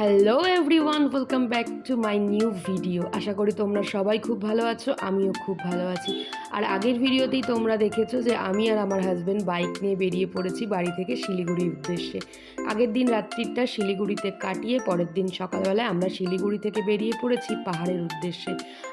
Hello everyone welcome back to my new video আশা করি তোমরা সবাই খুব ভালো আছো, আমিও খুব ভালো আছি। আর আগের ভিডিওতেই তোমরা দেখেছ যে আমি আর আমার হাজব্যান্ড বাইক নিয়ে বেরিয়ে পড়েছি বাড়ি থেকে শিলিগুড়ির উদ্দেশ্যে। আগের দিন রাত্রিটা শিলিগুড়িতে কাটিয়ে পরের দিন সকালবেলায় আমরা শিলিগুড়ি থেকে বেরিয়ে পড়েছি পাহাড়ের উদ্দেশ্যে।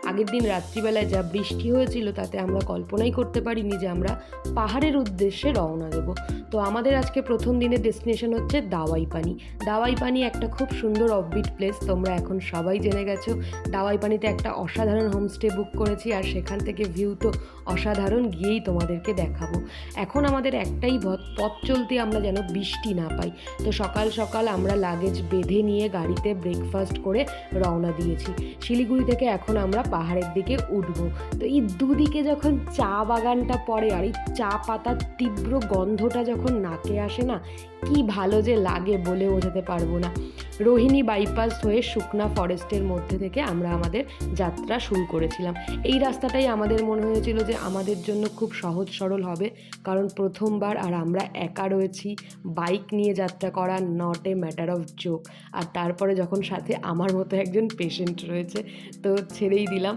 আগের দিন রাত্রিবেলায় যা বৃষ্টি হয়েছিল তাতে আমরা কল্পনাই করতে পারিনি যে আমরা পাহাড়ের উদ্দেশ্যে রওনা দেব। তো আমাদের আজকে প্রথম দিনের ডেস্টিনেশন হচ্ছে দাওয়াই পানি দাওয়াই পানি একটা খুব সুন্দর অফবিট প্লেস তোমরা এখন সবাই জেনে গেছো। দাওয়াই পানিতে একটা অসাধারণ হোমস্টে বুক করেছি আর সেখান থেকে ভিউ তো অসাধারণ গিয়েই তোমাদেরকে দেখাবো। এখন আমাদের একটাই পথ চলতে আমরা যেন বৃষ্টি না পাই। তো সকাল সকাল আমরা লাগেজ বেঁধে নিয়ে গাড়িতে ব্রেকফাস্ট করে রওনা দিয়েছি। শিলিগুড়ি থেকে এখন আমরা পাহাড়ের দিকে উঠব। তো এই দুদিকে যখন চা বাগানটা পড়ে আর এই চা পাতার তীব্র গন্ধটা যখন নাকে আসে না কি ভালো যে লাগে বলে বোঝাতে পারব না। রোহিণী বাইপাস হয়ে শুকনা ফরেস্টের মধ্যে থেকে আমরা আমাদের যাত্রা শুরু করেছিলাম। এই রাস্তাটাই আমাদের মনে হয়েছিল যে আমাদের জন্য খুব সহজ সরল হবে। কারণ প্রথমবার আর আমরা একা রয়েছি বাইক নিয়ে যাত্রা করা not a matter of joke আর তারপরে যখন সাথে আমার মতো একজন পেশেন্ট রয়েছে, তো ছেড়েই দিলাম।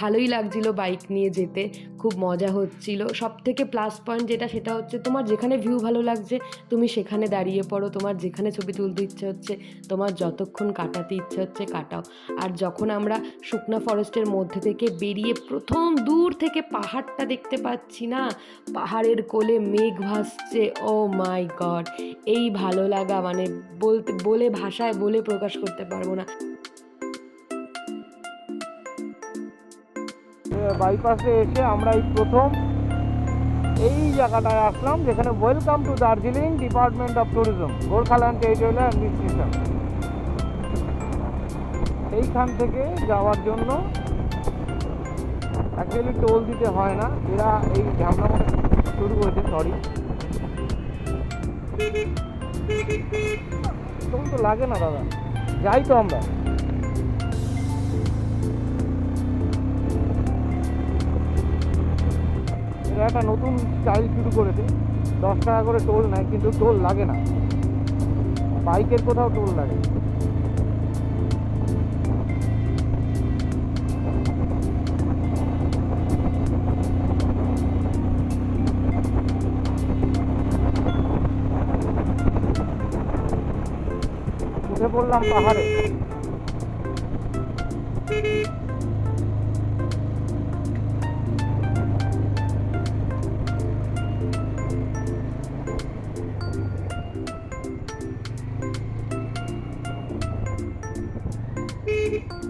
ভালোই লাগছিল বাইক নিয়ে যেতে, খুব মজা হচ্ছিল। সব থেকে প্লাস পয়েন্ট যেটা সেটা হচ্ছে তোমার যেখানে ভিউ ভালো লাগছে, তুমি সেখানে দাঁড়িয়ে পড়ো। তোমার যেখানে ছবি তুলতে ইচ্ছে হচ্ছে, তোমার যতক্ষণ কাটাতে ইচ্ছে হচ্ছে কাটাও। আর যখন আমরা শুকনা ফরেস্টের মধ্যে থেকে বেরিয়ে প্রথম দূর থেকে পাহাড়টা দেখতে পাচ্ছি না, পাহাড়ের কোলে মেঘ ভাসছে ও মাই গড এই ভালো লাগা মানে বলতে, বলে ভাষায় বলে প্রকাশ করতে পারব না। বাইপাসে এসে আমরা এই প্রথম এই জায়গাটায় আসলাম, যেখানে welcome to Darjeeling department of tourism Gorkhaland territorial administration এইখান থেকে যাওয়ার জন্য অ্যাকচুয়ালি টোল দিতে হয় না, এরা এই ঝামনা শুরু করেছে সরি টোল তো লাগে না, দাদা। যাই তো আমরা। একটা নতুন স্টাইল শুরু করেছে। দশ টাকা করে টোল নেয়, কিন্তু টোল লাগে না। বাইকের কোথাও টোল লাগে উঠে পড়লাম পাহাড়ে। Bye.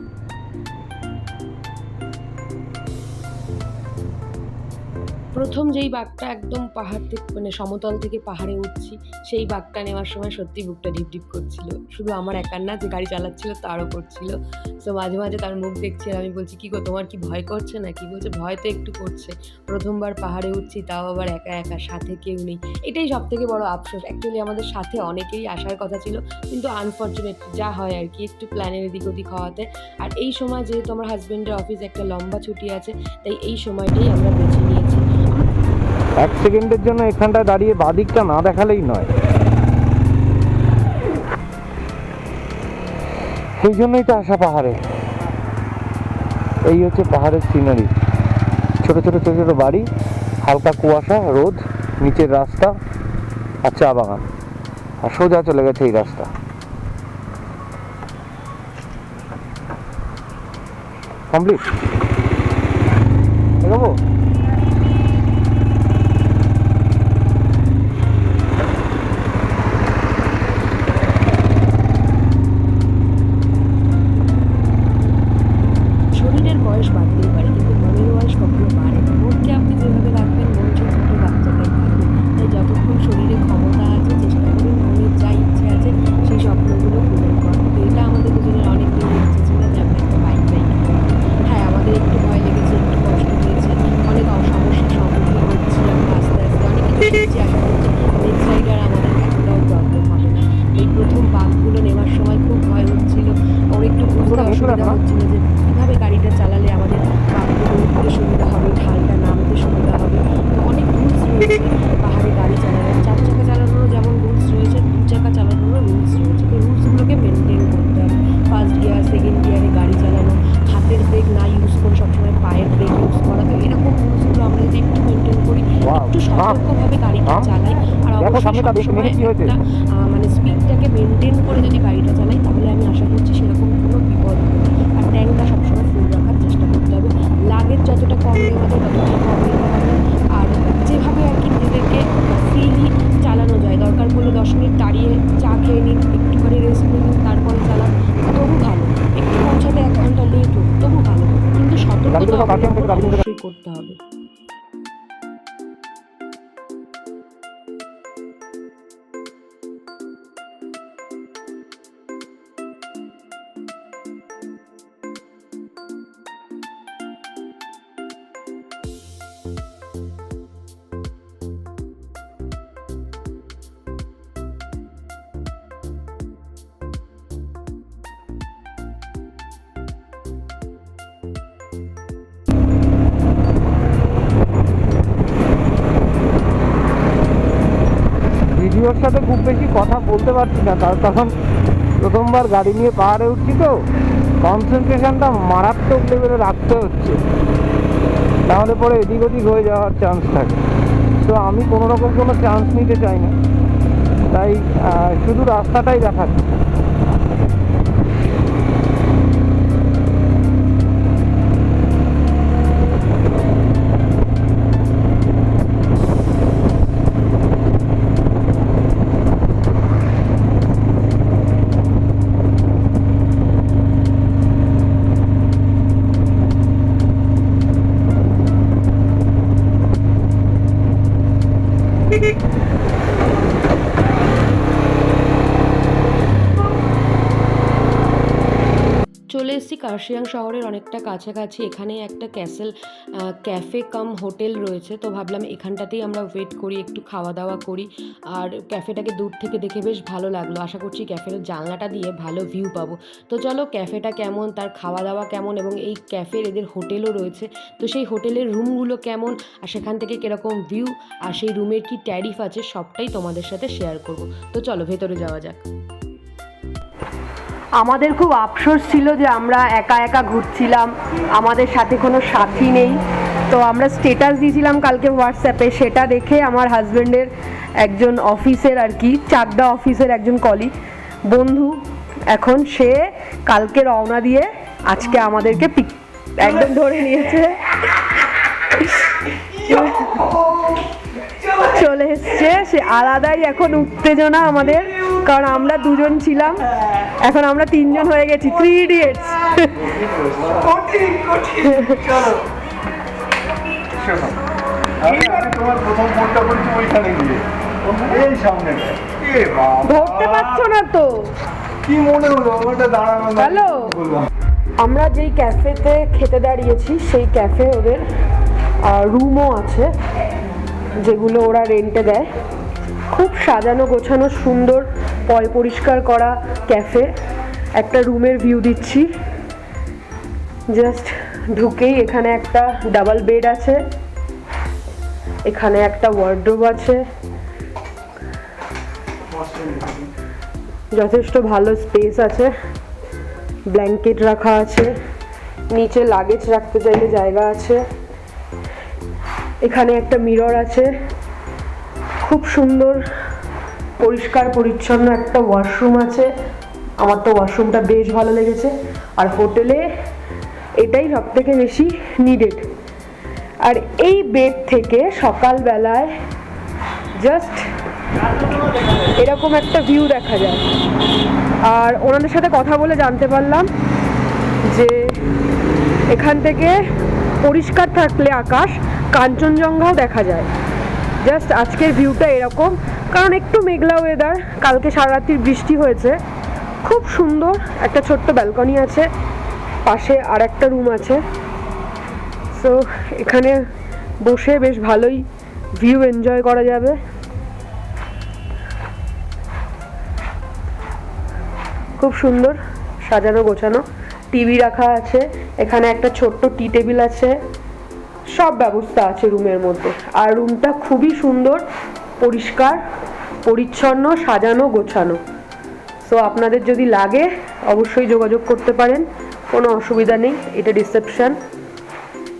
প্রথম যেই বাঘটা একদম পাহাড় থেকে মানে সমতল থেকে পাহাড়ে উঠছি, সেই বাঘটা নেওয়ার সময় সত্যি বুকটা ঢিপ ঢিপ করছিল। শুধু আমার একার না, যে গাড়ি চালাচ্ছিল তারও করছিল। তো মাঝে মাঝে তার মুখ দেখছি আমি বলছি, কী গো, তোমার কি ভয় করছে না কি বলছে, ভয় তো একটু করছে। প্রথমবার পাহাড়ে উঠছি, তাও আবার একা একা, সাথে কেউ নেই। এটাই সব থেকে বড় আফসোস। অ্যাকচুয়ালি আমাদের সাথে অনেকেই আসার কথা ছিল, কিন্তু আনফর্চুনেট যা হয় আর কি, একটু প্ল্যানের এদিক ওদিক হওয়াতে। আর এই সময় যেহেতু আমার হাজব্যান্ডের অফিস একটা লম্বা ছুটি আছে, তাই এই সময়টাই আমরা বেছে নিয়েছি। এক সেকেন্ডের জন্য এখানটায় দাঁড়িয়ে বাদিকটা না দেখালেই নয়। সেই জন্যই তো আসা পাহাড়ে। এই হচ্ছে পাহাড়ের সিনারি ছোট ছোট ছোট ছোট বাড়ি, হালকা কুয়াশা, রোদ, নিচের রাস্তা আর চা বাগান। আর সোজা চলে গেছে এই রাস্তা। কমপ্লিট? মানে স্পিডটাকে মেনটেন করে যদি গাড়িটা চালাই তাহলে আমি আশা করছি সেরকম কোনো বিপদ আর ট্যাঙ্কটা সবসময় ফুল রাখার চেষ্টা করতে হবে। লাগেজ যতটা কম নেওয়া যায় ততটা কম নেওয়া হবে আর যেভাবে আর কি নিজেদেরকে ফ্রিলি চালানো যায় দরকার পড়লে দশ মিনিট দাঁড়িয়ে চা খেয়ে নিন একটুখানি রেস্ট নিন তারপরে চালান তবু ভালো। একটু পৌঁছাতে এক ঘণ্টা লেট হোক তবু ভালো। কিন্তু সতর্কতা অবশ্যই করতে হবে। ভিডিওর সাথে খুব বেশি কথা বলতে পারছি না, তার কারণ প্রথমবার গাড়ি নিয়ে পাহাড়ে উঠছি তো কনসেন্ট্রেশনটা মারাত্মক লেভেলে রাখতে হচ্ছে। তাহলে পরে এদিক ওদিক হয়ে যাওয়ার চান্স থাকে। তো আমি কোনো রকম কোনো চান্স নিতে চাই না। তাই শুধু রাস্তাটাই দেখাচ্ছি। কার্শিয়াং শহরের অনেকটা কাছাকাছি এখানে একটা ক্যাসেল ক্যাফে কাম হোটেল রয়েছে। তো ভাবলাম এখানটাতেই আমরা ওয়েট করি, একটু খাওয়া দাওয়া করি। আর ক্যাফেটাকে দূর থেকে দেখে বেশ ভালো লাগল। আশা করছি ক্যাফের জানলাটা দিয়ে ভালো ভিউ পাবো। তো চলো ক্যাফেটা কেমন, তার খাওয়া দাওয়া কেমন এবং এই ক্যাফের এদের হোটেলও রয়েছে। তো সেই হোটেলের রুমগুলো কেমন, আর সেখান থেকে কীরকম ভিউ আর সেই রুমের কি ট্যারিফ আছে, সবটাই তোমাদের সাথে শেয়ার করব। তো চলো ভেতরে যাওয়া যাক। আমাদের খুব আফসোস ছিল যে আমরা একা একা ঘুরছিলাম। আমাদের সাথে কোনো সাথী নেই। তো আমরা স্টেটাস দিয়েছিলাম কালকে হোয়াটসঅ্যাপে সেটা দেখে আমার হাজব্যান্ডের একজন অফিসের আর কি চাকদা অফিসের একজন কলিগ বন্ধু, এখন সে কালকে রওনা দিয়ে আজকে আমাদেরকে পিক একদম ধরে নিয়েছে। চলে এসছে। সে আলাদাই এখন উত্তেজনা আমাদের। কারণ আমরা দুজন ছিলাম। এখন আমরা তিনজন হয়ে গেছি। থ্রি ইডিয়েটস ধরতে পারছ না তো। কি মনে হলো? ওটা দাঁড়ানো হ্যালো। আমরা যেই ক্যাফেতে খেতে দাঁড়িয়েছি সেই ক্যাফে ওদের রুমও আছে যেগুলো ওরা রেন্টে দেয়। খুব সাজানো, গোছানো, সুন্দর পয় পরিষ্কার করা ক্যাফে। একটা রুমের ভিউ দিচ্ছি। জাস্ট ঢুকেই এখানে একটা ডাবল বেড আছে। এখানে একটা ওয়ার্ড্রোব আছে। যথেষ্ট ভালো স্পেস আছে। ব্ল্যাঙ্কেট রাখা আছে। নিচে লাগেজ রাখতে চাইলে জায়গা আছে। এখানে একটা মিরর আছে। খুব সুন্দর, পরিষ্কার, পরিচ্ছন্ন একটা ওয়াশরুম আছে। আমার তো ওয়াশরুমটা বেশ ভালো লেগেছে। আর হোটেলে এটাই সব থেকে বেশি নিডেড আর এই বেড থেকে সকালবেলায় জাস্ট এরকম একটা ভিউ দেখা যায়। আর ওনাদের সাথে কথা বলে জানতে পারলাম যে এখান থেকে পরিষ্কার থাকলে আকাশ, কাঞ্চনজঙ্ঘাও দেখা যায়। জাস্ট আজকের ভিউটা এরকম। কারণ একটু মেঘলা ওয়েদার কালকে সারা রাত্রির বৃষ্টি হয়েছে। খুব সুন্দর একটা ছোট্ট ব্যালকনি আছে। পাশে আর একটা রুম আছে। সো এখানে বসে বেশ ভালোই ভিউ এনজয় করা যাবে। খুব সুন্দর সাজানো গোছানো। টিভি রাখা আছে। এখানে একটা ছোট্ট টি টেবিল আছে। সব ব্যবস্থা আছে রুমের মধ্যে। আর রুমটা খুবই সুন্দর, পরিষ্কার, পরিচ্ছন্ন, সাজানো, গোছানো। সো আপনাদের যদি লাগে, অবশ্যই যোগাযোগ করতে পারেন। কোনো অসুবিধা নেই, এটা রিসেপশন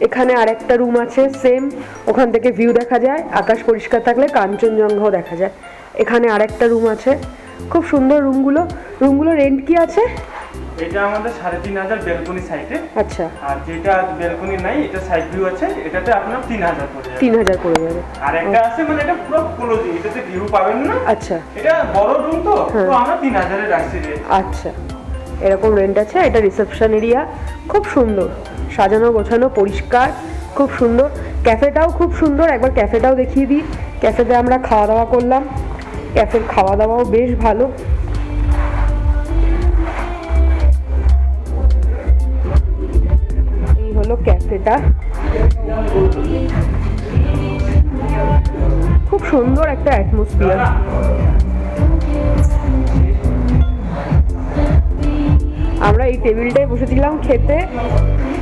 এখানে আরেকটা রুম আছে সেম ওখান থেকে ভিউ দেখা যায়, আকাশ পরিষ্কার থাকলে কাঞ্চনজঙ্ঘাও দেখা যায়। এখানে আরেকটা রুম আছে। খুব সুন্দর রুমগুলো রুমগুলো রেন্ট কি আছে? এটা আমাদের সাড়ে তিন হাজার বেলকনি সাইটে আচ্ছা। আর যেটা বেলকনি নাই এটা সাইড ভিউ আছে এটাতে আপনার তিন হাজার পড়ে যাবে। তিন হাজার পড়ে যাবে। আর একটা আছে মানে এটা পুরো ক্লোজিং এটাতে ভিউ পাবেন না। আচ্ছা। এটা বড় রুম তো হ্যাঁ। তো আমরা তিন হাজারে রাখছি আচ্ছা। এরকম রেন্ট আছে এটা রিসেপশন এরিয়া খুব সুন্দর। সাজানো গোছানো পরিষ্কার খুব সুন্দর। ক্যাফেটাও খুব সুন্দর। একবার ক্যাফেটাও দেখিয়ে দিই। ক্যাফেতে আমরা খাওয়া দাওয়া করলাম। ক্যাফের খাওয়া দাওয়াও বেশ ভালো। হলো ক্যাফেটা। খুব সুন্দর একটা অ্যাটমসফিয়ার আমরা এই টেবিলটায় বসেছিলাম খেতে,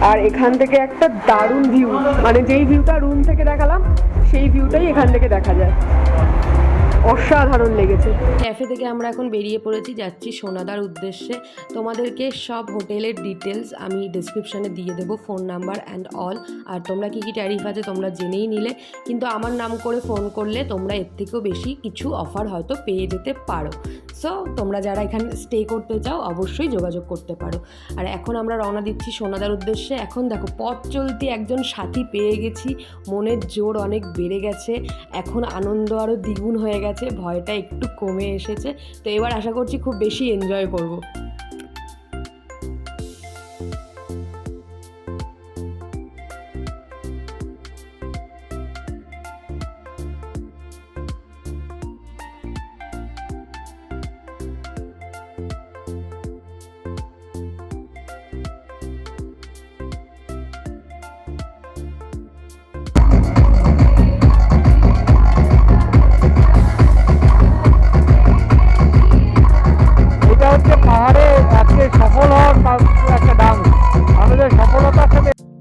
আর এখান থেকে একটা দারুণ ভিউ মানে যেই ভিউটা রুম থেকে দেখালাম, সেই ভিউটাই এখান থেকে দেখা যায়। অসাধারণ লেগেছে। ক্যাফে থেকে আমরা এখন বেরিয়ে পড়েছি, যাচ্ছি সোনাদার উদ্দেশ্যে। তোমাদেরকে সব হোটেলের ডিটেলস আমি ডিসক্রিপশানে দিয়ে দেবো ফোন নাম্বার অ্যান্ড অল আর তোমরা কী কী ট্যারিফ আছে তোমরা জেনেই নিলে। কিন্তু আমার নাম করে ফোন করলে তোমরা এর থেকেও বেশি কিছু অফার হয়তো পেয়ে যেতে পারো। সো তোমরা যারা এখানে স্টে করতে চাও, অবশ্যই যোগাযোগ করতে পারো। আর এখন আমরা রওনা দিচ্ছি সোনাদার উদ্দেশ্যে। এখন দেখো, পথ চলতি একজন সাথী পেয়ে গেছি। মনের জোর অনেক বেড়ে গেছে। এখন আনন্দ আরও দ্বিগুণ হয়ে গেছে। ভয়টা একটু কমে এসেছে। তো এবার আশা করছি খুব বেশি এনজয় করব।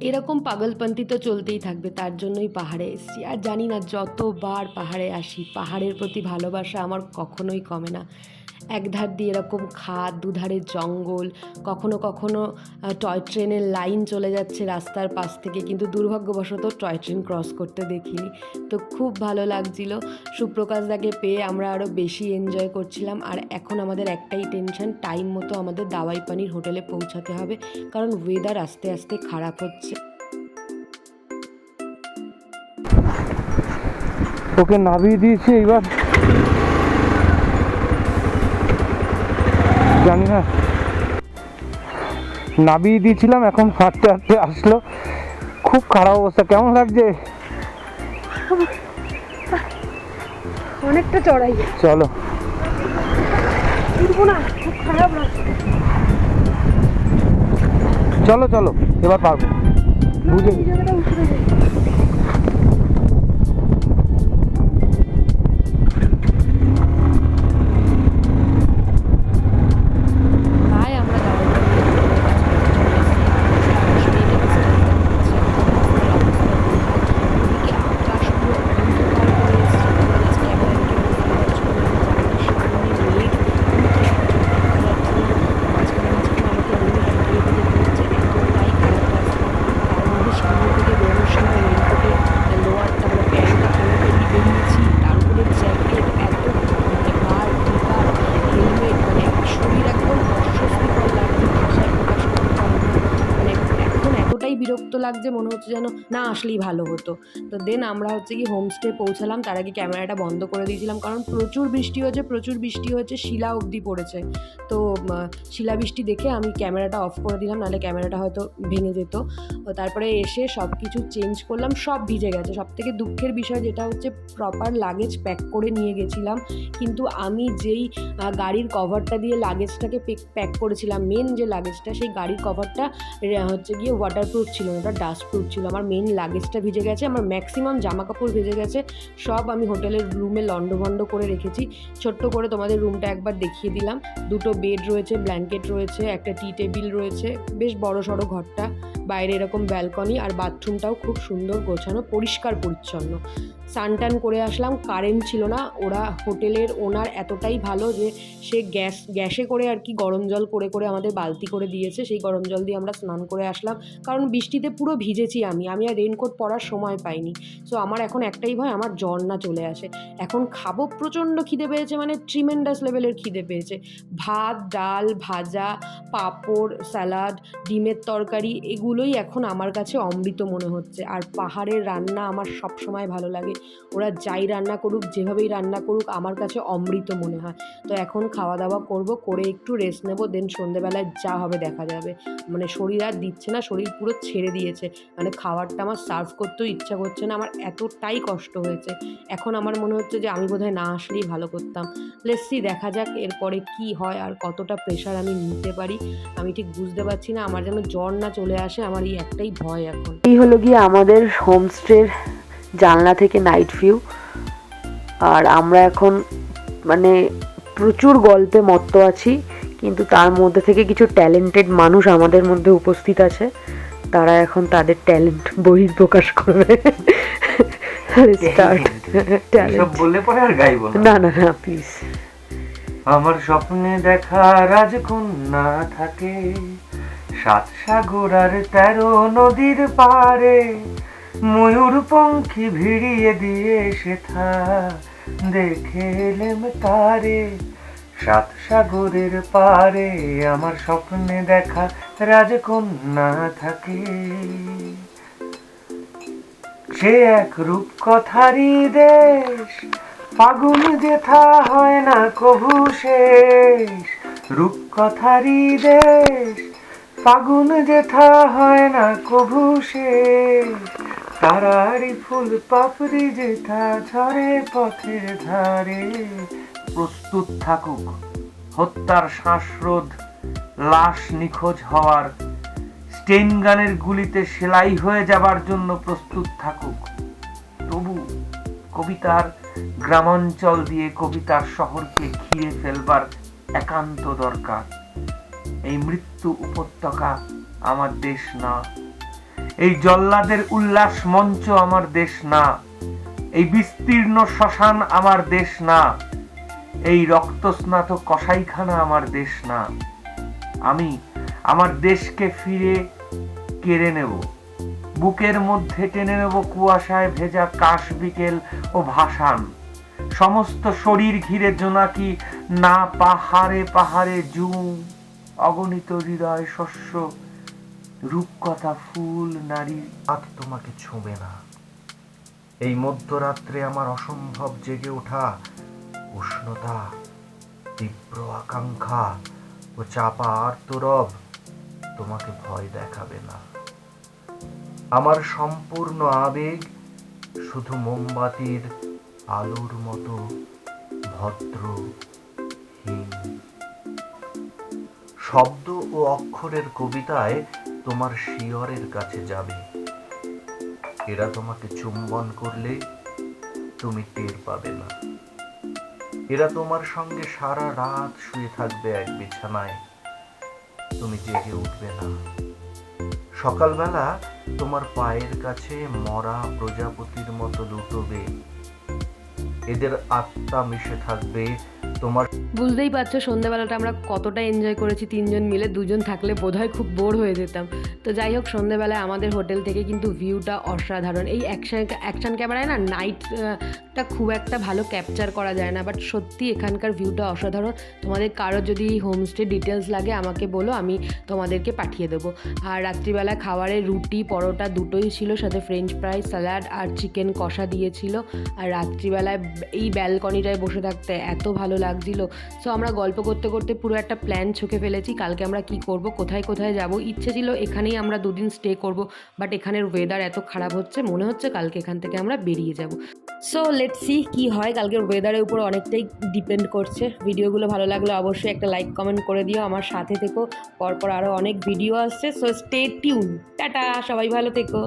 এরকম পাগলপন্থী তো চলতেই থাকবে, তার জন্যই পাহাড়ে এসেছি। আর জানি না যতবার পাহাড়ে আসি, পাহাড়ের প্রতি ভালোবাসা আমার কখনোই কমে না। এক ধার দিয়ে এরকম খাদ দুধারে জঙ্গল, কখনো কখনো টয় ট্রেনের লাইন চলে যাচ্ছে রাস্তার পাশ থেকে, কিন্তু দুর্ভাগ্যবশত টয় ট্রেন ক্রস করতে দেখিনি। তো খুব ভালো লাগছিল। সুপ্রকাশ দাকে পেয়ে আমরা আরও বেশি এনজয় করছিলাম। আর এখন আমাদের একটাই টেনশন টাইম মতো আমাদের দাওয়াই পানির হোটেলে পৌঁছাতে হবে, কারণ ওয়েদার আস্তে আস্তে খারাপ হচ্ছে। ওকে নামিয়ে দিয়েছি, এইবার জানি না। নামিয়ে দিয়েছিলাম এখন হাঁটতে হাঁটতে আসলো। খুব খারাপ অবস্থা কেমন লাগছে? অনেকটা চড়াই। চলো। চলো চলো এবার পারব। বুঝে বিরক্ত লাগছে, মনে হচ্ছে যেন না আসলেই ভালো হতো। তো দেন আমরা হচ্ছে কি হোমস্টে পৌঁছালাম। তার আগে ক্যামেরাটা বন্ধ করে দিয়েছিলাম, কারণ প্রচুর বৃষ্টি হয়েছে, প্রচুর বৃষ্টি হয়েছে, শিলা অবধি পড়েছে। তো শিলা বৃষ্টি দেখে আমি ক্যামেরাটা অফ করে দিলাম, নাহলে ক্যামেরাটা হয়তো ভেঙে যেত। ও তারপরে এসে সব কিছু চেঞ্জ করলাম, সব ভিজে গেছে। সব থেকে দুঃখের বিষয় যেটা হচ্ছে প্রপার লাগেজ প্যাক করে নিয়ে গেছিলাম। কিন্তু আমি যেই গাড়ির কভারটা দিয়ে লাগেজটাকে প্যাক করেছিলাম মেন যে লাগেজটা সেই গাড়ির কভারটা হচ্ছে গিয়ে ওয়াটারপ্রুফ ছিল। না ডাস্ট প্রুফ ছিল। আমার মেন লাগেজটা ভিজে গেছে, আমার ম্যাক্সিমাম জামা কাপড় ভিজে গেছে। সব আমি হোটেলের রুমে লন্ডভন্ড করে রেখেছি। ছোট্ট করে তোমাদের রুমটা একবার দেখিয়ে দিলাম। দুটো বেড রয়েছে ব্ল্যাঙ্কেট রয়েছে, একটা টি টেবিল রয়েছে, বেশ বড় সড়ো ঘরটা। বাইরে এরকম ব্যালকনি আর বাথরুমটাও খুব সুন্দর গোছানো, পরিষ্কার পরিচ্ছন্ন। স্নান টান করে আসলাম কারেন্ট ছিল না, ওরা হোটেলের ওনার এতটাই ভালো যে সে গ্যাস গ্যাসে করে আর কি গরম জল করে করে আমাদের বালতি করে দিয়েছে, সেই গরম জল দিয়ে আমরা স্নান করে আসলাম। কারণ বৃষ্টিতে পুরো ভিজেছি আমি আমি আর রেনকোট পরার সময় পাইনি। সো আমার এখন একটাই ভয়, আমার জ্বর না চলে আসে। এখন খাব, প্রচণ্ড খিদে পেয়েছে মানে ট্রিমেন্ডাস লেভেলের খিদে পেয়েছে। ভাত, ডাল, ভাজা, পাঁপড় স্যালাড ডিমের তরকারি এগুলোই এখন আমার কাছে অমৃত মনে হচ্ছে। আর পাহাড়ের রান্না আমার সব সময় ভালো লাগে। ওরা যাই রান্না করুক, যেভাবেই রান্না করুক, আমার কাছে অমৃত মনে হয়। তো এখন খাওয়া দাওয়া করব, করে একটু রেস্ট নেব দেন সন্ধেবেলায় যা হবে দেখা যাবে। মানে শরীর আর দিচ্ছে না, শরীর পুরো ছেড়ে দিয়েছে। মানে খাবারটা আমার সার্ভ করতেও ইচ্ছা করছে না, আমার এতটাই কষ্ট হয়েছে। এখন আমার মনে হচ্ছে যে আমি বোধহয় না আসলেই ভালো করতাম। লেসি দেখা যাক এরপরে কি হয় আর কতটা প্রেশার আমি নিতে পারি। আমি ঠিক বুঝতে পারছি না, আমার যেন জ্বর না চলে আসে। আমার এই একটাই ভয় এখন। এই হলো গিয়ে আমাদের হোমস্টের জানলা থেকে নাইট ভিউ। আর আমরা এখন মানে প্রচুর গল্পে মত্ত আছি কিন্তু তার মধ্যে থেকে কিছু ট্যালেন্টেড মানুষ আমাদের মধ্যে উপস্থিত আছে। তারা এখন তাদের ট্যালেন্ট বহিঃপ্রকাশ করবে। স্টার্ট ট্যালেন্ট বললে পরে আর গাইবো না। না না না প্লিজ আমার স্বপ্নে দেখা রাজকন্যা থাকে। সাত সাগর আর তেরো নদীর পারে ময়ূর পঙ্খী ভিড়িয়ে দিয়ে সেথা দেখে এলেম তারে। সাত সাগরের পারে আমার স্বপ্নে দেখা রাজকন্যা থাকে। সে এক রূপ কথারই দেশ ফাগুন যেথা হয় না কভু শেষ। রূপ কথারই দেশ ফাগুন যেথা হয় না কভু শেষ তারারি ফুল পাপড়ি যেথা ঝরে পথের ধারে। প্রস্তুত থাকুক হত্যার শ্বাসরোধ, লাশ নিখোঁজ হওয়ার। স্টেন গানের গুলিতে সেলাই হয়ে যাবার জন্য প্রস্তুত থাকুক। তবু কবিতার গ্রামাঞ্চল দিয়ে কবিতার শহরকে ঘিরে ফেলবার একান্ত দরকার। এই মৃত্যু উপত্যকা আমার দেশ না। এই জল্লাদের উল্লাস মঞ্চ আমার দেশ না। এই বিস্তীর্ণ শ্মশান আমার দেশ না। এই রক্তস্নাত কসাইখানা আমার দেশ না। আমি আমার দেশকে ফিরে কেড়ে নেব। বুকের মধ্যে টেনে নেব কুয়াশায় ভেজা কাশ বিকেল ও ভাসান। সমস্ত শরীর ঘিরে জোনাকি না পাহাড়ে পাহাড়ে জুম। অগণিত হৃদয় শস্য, রূপকথা ফুল, নারী আত তোমাকে ছোঁবে না। এই মধ্যরাত্রে আমার অসম্ভব জেগে ওঠা উষ্ণতা, তীব্র আকাঙ্ক্ষা ও চাপা আর্তরব তোমাকে ভয় দেখাবে না। আমার সম্পূর্ণ আবেগ শুধু মোমবাতির আলোর মতো ভদ্র, হীন। শব্দ ও অক্ষরের কবিতায় তোমার শিয়রের কাছে যাবে। এরা তোমাকে চুম্বন করলে তুমি টের পাবে না। এরা তোমার সঙ্গে সারা রাত শুয়ে থাকবে এক বিছানায়। তুমি জেগে উঠবে না। সকালবেলা তোমার পায়ের কাছে মরা প্রজাপতির মতো লুটবে। এদের আত্মা মিশে থাকবে তোমার বুঝতেই পারছ, সন্ধেবেলাটা আমরা কতটা এনজয় করেছি, তিনজন মিলে দুজন থাকলে বোধহয় খুব বোর হয়ে যেতাম। তো যাই হোক, সন্ধেবেলায় আমাদের হোটেল থেকে কিন্তু ভিউটা অসাধারণ। এই অ্যাকশন অ্যাকশন ক্যামেরায় না নাইটটা খুব একটা ভালো ক্যাপচার করা যায় না বাট সত্যি এখানকার ভিউটা অসাধারণ। তোমাদের কারও যদি হোমস্টে ডিটেলস লাগে, আমাকে বলো, আমি তোমাদেরকে পাঠিয়ে দেবো। আর রাত্রিবেলা খাবারে রুটি, পরোটা দুটোই ছিল, সাথে ফ্রেঞ্চ ফ্রাই স্যালাড আর চিকেন কষা দিয়েছিল। আর রাত্রিবেলায় এই ব্যালকনিটায় বসে থাকতে এত ভালো লাগছিল। সো আমরা গল্প করতে করতে পুরো একটা প্ল্যান ছকে ফেলেছি, কালকে আমরা কি করব, কোথায় কোথায় যাব। ইচ্ছে ছিল এখানেই আমরা দুদিন স্টে করব বাট এখানের ওয়েদার এত খারাপ হচ্ছে, মনে হচ্ছে কালকে এখান থেকে আমরা বেরিয়ে যাব। সো লেট সি কী হয়, কালকের ওয়েদারের উপর অনেকটাই ডিপেন্ড করছে। ভিডিওগুলো ভালো লাগলে অবশ্যই একটা লাইক কমেন্ট করে দিও, আমার সাথে থেকো। পরপর আরও অনেক ভিডিও আসছে সো স্টে টিউন টাটা, সবাই ভালো থেকো।